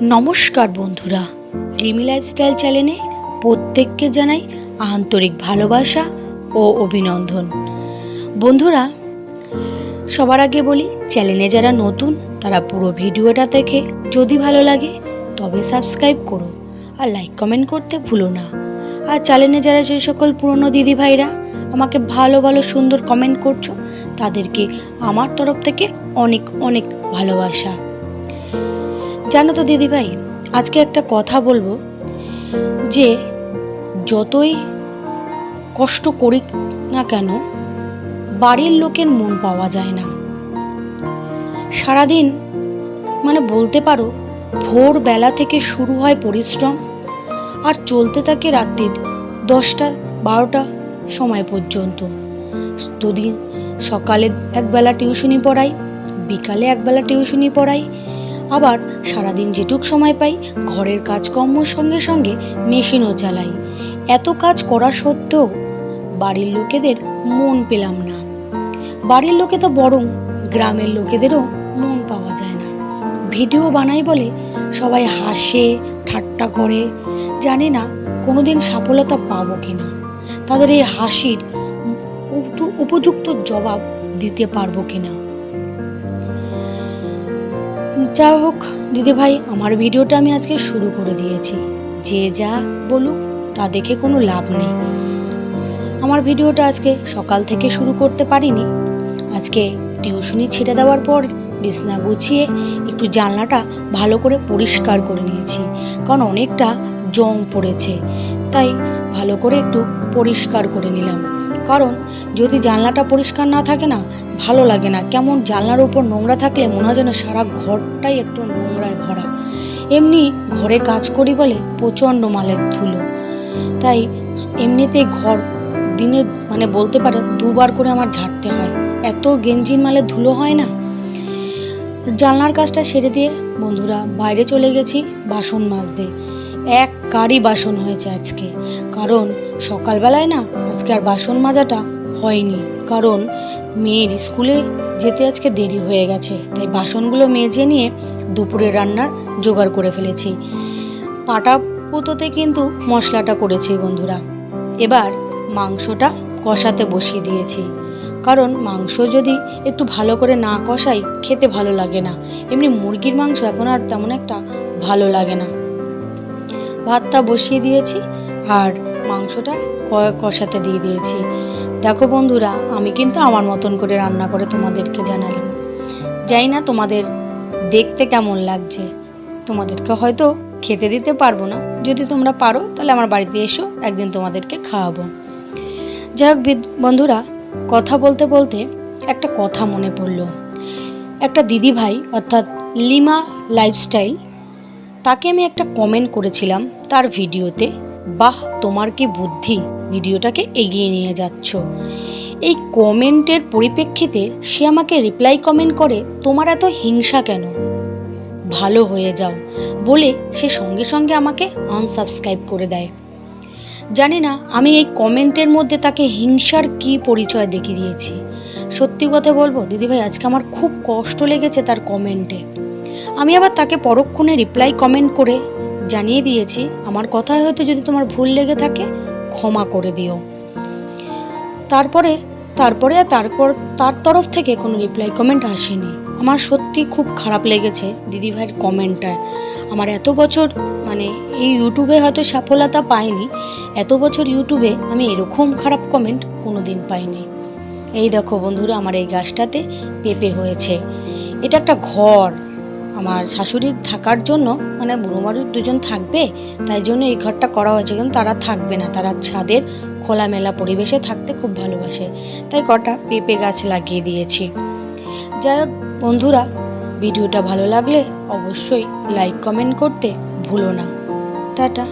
নমস্কার বন্ধুরা, রিমি লাইফস্টাইল চ্যানেলে প্রত্যেককে জানাই আন্তরিক ভালোবাসা ও অভিনন্দন। বন্ধুরা, সবার আগে বলি, চ্যানেলে যারা নতুন, তারা পুরো ভিডিওটা দেখে যদি ভালো লাগে, তবে সাবস্ক্রাইব করো আর লাইক কমেন্ট করতে ভুলো না। আর চ্যানেলে যারা যে সকল পুরনো দিদি ভাইরা আমাকে ভালো ভালো, সুন্দর কমেন্ট করছ, তাদেরকে আমার তরফ থেকে অনেক অনেক ভালোবাসা। জানো তো দিদিভাই, আজকে একটা কথা বলব যে যতই কষ্ট করি না কেন, বাড়ির লোকের মন পাওয়া যায় না। সারাদিন মানে বলতে পারো, ভোরবেলা থেকে শুরু হয় পরিশ্রম আর চলতে থাকে রাত্রির দশটা, বারোটা সময় পর্যন্ত। দুদিন সকালে একবেলা টিউশনি পড়াই, বিকালে একবেলা টিউশনি পড়াই আবার সারাদিন যেটুক সময় পাই ঘরের কাজকর্মর সঙ্গে সঙ্গে মেশিনও চালাই। এত কাজ করা সত্ত্বেও বাড়ির লোকেদের মন পেলাম না। বাড়ির লোকে তো বরং গ্রামের লোকেদেরও মন পাওয়া যায় না। ভিডিও বানাই বলে সবাই হাসে, ঠাট্টা করে। জানি না কোনোদিন সফলতা পাবো কি না তাদের এই হাসির উপ- উপযুক্ত জবাব দিতে পারব কিনা। যাই হোক, দিদিভাই, আমার ভিডিওটা আমি আজকে শুরু করে দিয়েছি। যে যা বলুক, তা দেখে কোনো লাভ নেই। আমার ভিডিওটা আজকে সকাল থেকে শুরু করতে পারিনি। আজকে টিউশনি ছেড়ে দেওয়ার পর বিছনা গুছিয়ে একটু জানলাটা ভালো করে পরিষ্কার করে নিয়েছি, কারণ অনেকটা জং পড়েছে। তাই ভালো করে একটু পরিষ্কার করে নিলাম। কারণ যদি জানলাটা পরিষ্কার না থাকে না, ভালো লাগে না। কেমন জানলার উপর নোংরা থাকলে মনে হয় যেন সারা ঘরটাই একটু নোংরায় ভরা। এমনি ঘরে কাজ করি বলে প্রচণ্ড মালের ধুলো। তাই এমনিতেই ঘর দিনে মানে বলতে পারে দুবার করে আমার ঝাড়তে হয়। এত গেঞ্জির মালের ধুলো হয় না। জানলার কাজটা সেরে দিয়ে বন্ধুরা বাইরে চলে গেছি বাসন মাজতে। এক কারি বাসন হয়েছে আজকে। কারণ সকালবেলায় না আজকে আর বাসন মাজাটা হয়নি। কারণ মেয়ের স্কুলে যেতে আজকে দেরি হয়ে গেছে। তাই বাসনগুলো মেজে নিয়ে দুপুরে রান্নার জোগাড় করে ফেলেছি। পাটা পুতোতে কিন্তু মশলাটা করেছি বন্ধুরা। এবার মাংসটা কষাতে বসিয়ে দিয়েছি। কারণ মাংস যদি একটু ভালো করে না কষাই, খেতে ভালো লাগে না। এমনি মুরগির মাংস এখন আর তেমন একটা ভালো লাগে না। ভাতটা বসিয়ে দিয়েছি আর মাংসটা কষাতে দিয়ে দিয়েছি। দেখো বন্ধুরা, আমি কিন্তু আমার মতন করে রান্না করে তোমাদেরকে জানালাম। জানি না তোমাদের দেখতে কেমন লাগছে। তোমাদেরকে হয়তো খেতে দিতে পারব না। যদি তোমরা পারো, তাহলে আমার বাড়িতে এসো, একদিন তোমাদেরকে খাওয়াবো। যাই হোক বন্ধুরা, কথা বলতে বলতে একটা কথা মনে পড়ল। একটা দিদি ভাই অর্থাৎ লিমা লাইফস্টাইল, তাকে আমি একটা কমেন্ট করেছিলাম। তার ভিডিওতে, বাহ, তোমার কি বুদ্ধি? ভিডিওটাকে এগিয়ে নিয়ে যাচ্ছ। এই কমেন্টের পরিপ্রেক্ষিতে সে আমাকে রিপ্লাই কমেন্ট করে, তোমার এত হিংসা কেন? ভালো হয়ে যাও, বলে সে সঙ্গে সঙ্গে আমাকে আনসাবস্ক্রাইব করে দেয়। জানি না, আমি এই কমেন্টের মধ্যে তাকে হিংসার কি পরিচয় দেখিয়ে দিয়েছি। সত্যি কথা বলব, দিদিভাই, আজকে আমার খুব কষ্ট লেগেছে তার কমেন্টে। আমি আবার তাকে পরক্ষণে রিপ্লাই কমেন্ট করে জানিয়ে দিয়েছি, আমার কথায় হয়তো যদি তোমার ভুল লেগে থাকে, ক্ষমা করে দিও। তারপরে তারপরে আর তারপর, তার তরফ থেকে কোনো রিপ্লাই কমেন্ট আসেনি। আমার সত্যি খুব খারাপ লেগেছে দিদিভাইয়ের কমেন্টটা আমার এত বছর মানে এই ইউটিউবে হয়তো সফলতা পাইনি, এত বছর ইউটিউবে আমি এরকম খারাপ কমেন্ট কোনো দিন পাইনি। এই দেখো বন্ধুরা, আমার এই গাছটাতে পেঁপে হয়েছে। এটা একটা ঘর। আমার শাশুড়ির থাকার জন্য মানে বুড়ো মানুষ দুজন থাকবে, তাই জন্য এই ঘরটা করা হয়েছে। কিন্তু তারা থাকবে না। তারা ছাদের খোলামেলা পরিবেশে থাকতে খুব ভালোবাসে। তাই কটা পেঁপে গাছ লাগিয়ে দিয়েছি। যাই হোক, বন্ধুরা, ভিডিওটা ভালো লাগলে অবশ্যই লাইক কমেন্ট করতে ভুলো না। টাটা।